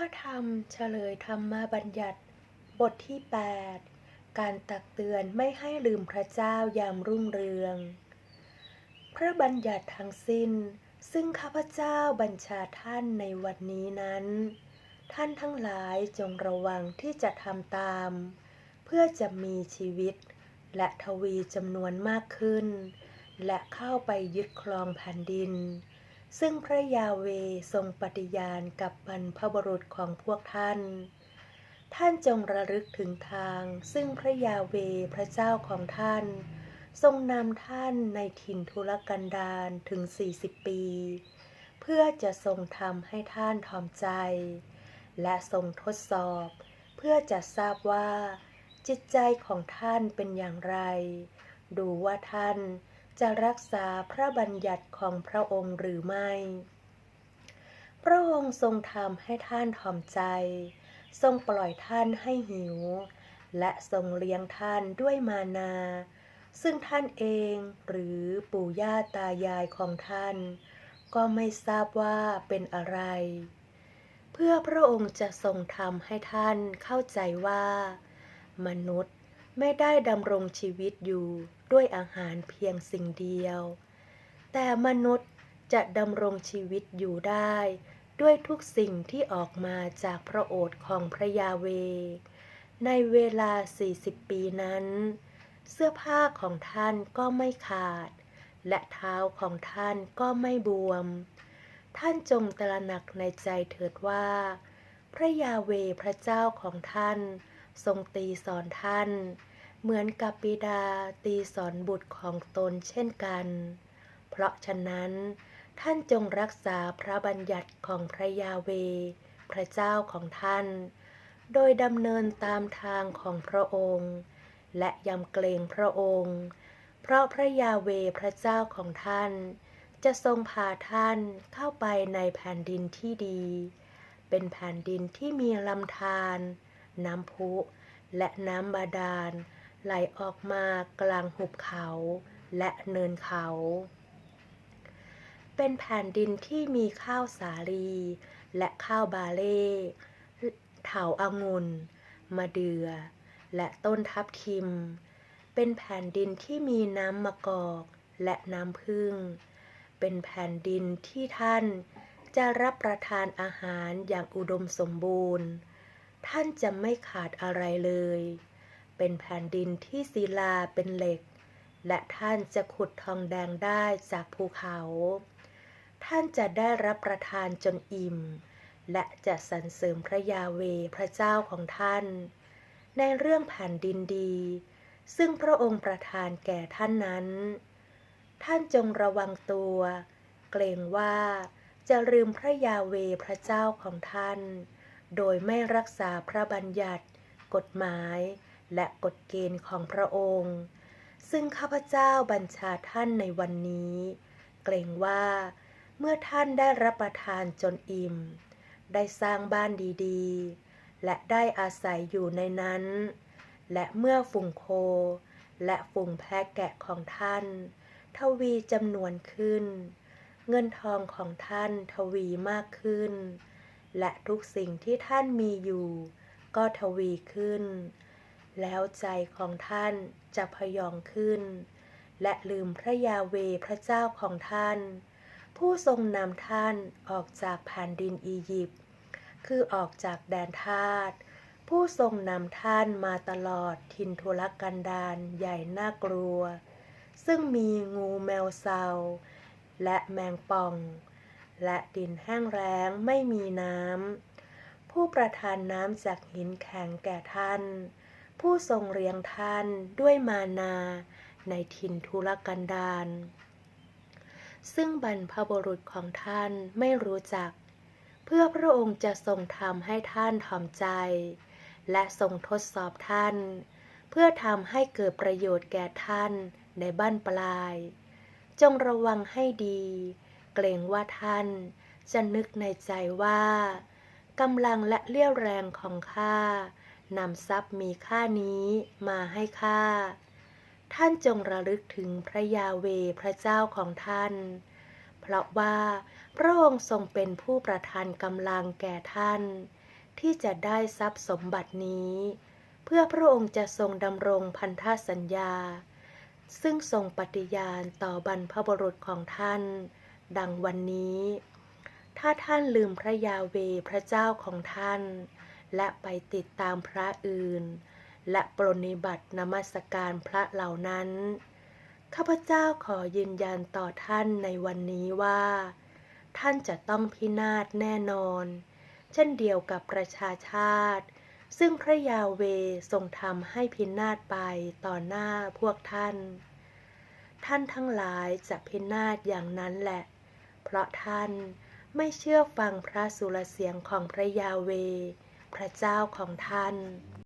ระธรรมเฉลยธรรมบัญญัติ บทที่ 8 การตักเตือนไม่ให้ลืมพระเจ้ายามรุ่งเรือง พระบัญญัติทั้งสิ้น ซึ่งข้าพเจ้าบัญชาท่านในวันนี้นั้น ท่านทั้งหลายจงระวังที่จะทำตาม เพื่อจะมีชีวิต และทวีจำนวนมากขึ้น และเข้าไปยึดครองแผ่นดิน ซึ่งพระยาเวทรงปฏิญาณกับบรรพบุรุษของพวกท่าน ท่านจงระลึกถึงทาง ซึ่งพระยาเวพระเจ้าของท่าน ทรงนำท่านในถิ่นทุรกันดารถึง 40 ปี เพื่อจะทรงทำให้ท่านทอมใจ และทรงทดสอบ เพื่อจะทราบว่า จิตใจของท่านเป็นอย่างไร ดูว่าท่าน จะรักษาพระบัญญัติของพระองค์หรือไม่ พระองค์ทรงทำให้ท่านถ่อมใจ ทรงปล่อยท่านให้หิว และทรงเลี้ยงท่านด้วยมานา ซึ่งท่านเองหรือปู่ย่าตายายของท่าน ก็ไม่ทราบว่าเป็นอะไร เพื่อพระองค์จะทรงทำให้ท่านเข้าใจว่า มนุษย์ ไม่ได้ดำรงชีวิตอยู่ด้วยอาหารเพียงสิ่งเดียว แต่มนุษย์จะดำรงชีวิตอยู่ได้ ด้วยทุกสิ่งที่ออกมาจากพระโอษฐ์ของพระยาเว ในเวลา 40 ปีนั้น เสื้อผ้าของท่านก็ไม่ขาด และเท้าของท่านก็ไม่บวม ท่านจงตระหนักในใจเถิดว่า พระยาเวพระเจ้าของท่าน ทรงตีสอนท่าน เหมือนกับบิดาตีสอนบุตรของตนเช่นกัน เพราะฉะนั้นท่านจงรักษาพระบัญญัติของพระยาเว พระเจ้าของท่าน โดยดำเนินตามทางของพระองค์ และยำเกรงพระองค์ เพราะพระยาเวพระเจ้าของท่าน จะทรงพาท่านเข้าไปในแผ่นดินที่ดี เป็นแผ่นดินที่มีลำธารน้ำพุ และน้ำบาดาล ไหลออกมากลางหุบเขาและเนินเขา เป็นแผ่นดินที่มีข้าวสาลี และข้าวบาเล่เถาอางุ่นมะเดือ่อและต้นทับทิม เป็นแผ่นดินที่มีน้ำมะกอกและน้ำพึ่ง เป็นแผ่นดินที่ท่านจะรับประทานอาหารอย่างอุดมสมบูรณ์ ท่านจะไม่ขาดอะไรเลย เป็นแผ่นดินที่ศิลาเป็นเหล็ก และท่านจะขุดทองแดงได้จากภูเขา ท่านจะได้รับประทานจนอิ่ม และจะสรรเสริมพระยาเวพระเจ้าของท่าน ในเรื่องแผ่นดินดี ซึ่งพระองค์ประทานแก่ท่านนั้น ท่านจงระวังตัว เกรงว่าจะลืมพระยาเวพระเจ้าของท่าน โดยไม่รักษาพระบัญญัติ กฎหมาย และกฎเกณฑ์ของพระองค์ ซึ่งข้าพเจ้าบัญชาท่านในวันนี้ เกรงว่าเมื่อท่านได้รับประทานจนอิ่ม ได้สร้างบ้านดีๆ และได้อาศัยอยู่ในนั้น และเมื่อฝูงโค และฝูงแพะแกะของท่าน ทวีจำนวนขึ้น เงินทองของท่านทวีมากขึ้น และทุกสิ่งที่ท่านมีอยู่ ก็ทวีขึ้น แล้วใจของท่านจะพยองขึ้น และลืมพระยาเวพระเจ้าของท่าน ผู้ทรงนำท่านออกจากแผ่นดินอียิปต์คือออกจากแดนทาสผู้ทรงนำท่านมาตลอดทินทุรกันดารใหญ่น่ากลัว ซึ่งมีงูแมวเซาและแมงป่อง และดินแห้งแล้งไม่มีน้ำผู้ประทานน้ำจากหินแข็งแก่ท่าน ผู้ทรงเรียงท่านด้วยมานาในถิ่นทุรกันดารซึ่งบรรพบุรุษของท่านไม่รู้จัก เพื่อพระองค์จะทรงทำให้ท่านถ่อมใจ และทรงทดสอบท่าน เพื่อทำให้เกิดประโยชน์แก่ท่านในบ้านปลาย จงระวังให้ดี เกรงว่าท่านจะนึกในใจว่ากำลังและเลี้ยวแรงของข้า นำทรัพย์มีค่านี้มาให้ข้า ท่านจงระลึกถึงพระยาเวพระเจ้าของท่าน เพราะว่าพระองค์ทรงเป็นผู้ประทานกำลังแก่ท่าน ที่จะได้ทรัพย์สมบัตินี้ เพื่อพระองค์จะทรงดำรงพันธสัญญา ซึ่งทรงปฏิญาณต่อบรรพบุรุษของท่าน ดังวันนี้ ถ้าท่านลืมพระยาเวพระเจ้าของท่าน และไปติดตามพระอื่น และปรนนิบัตินมัสการพระเหล่านั้น ข้าพเจ้าขอยืนยันต่อท่านในวันนี้ว่า ท่านจะต้องพินาศแน่นอน เช่นเดียวกับประชาชาติ ซึ่งพระยาเวทรงทำให้พินาศไปต่อหน้าพวกท่าน ท่านทั้งหลายจะพินาศอย่างนั้นแหละ เพราะท่านไม่เชื่อฟังพระสุรเสียงของพระยาเว พระเจ้าของท่าน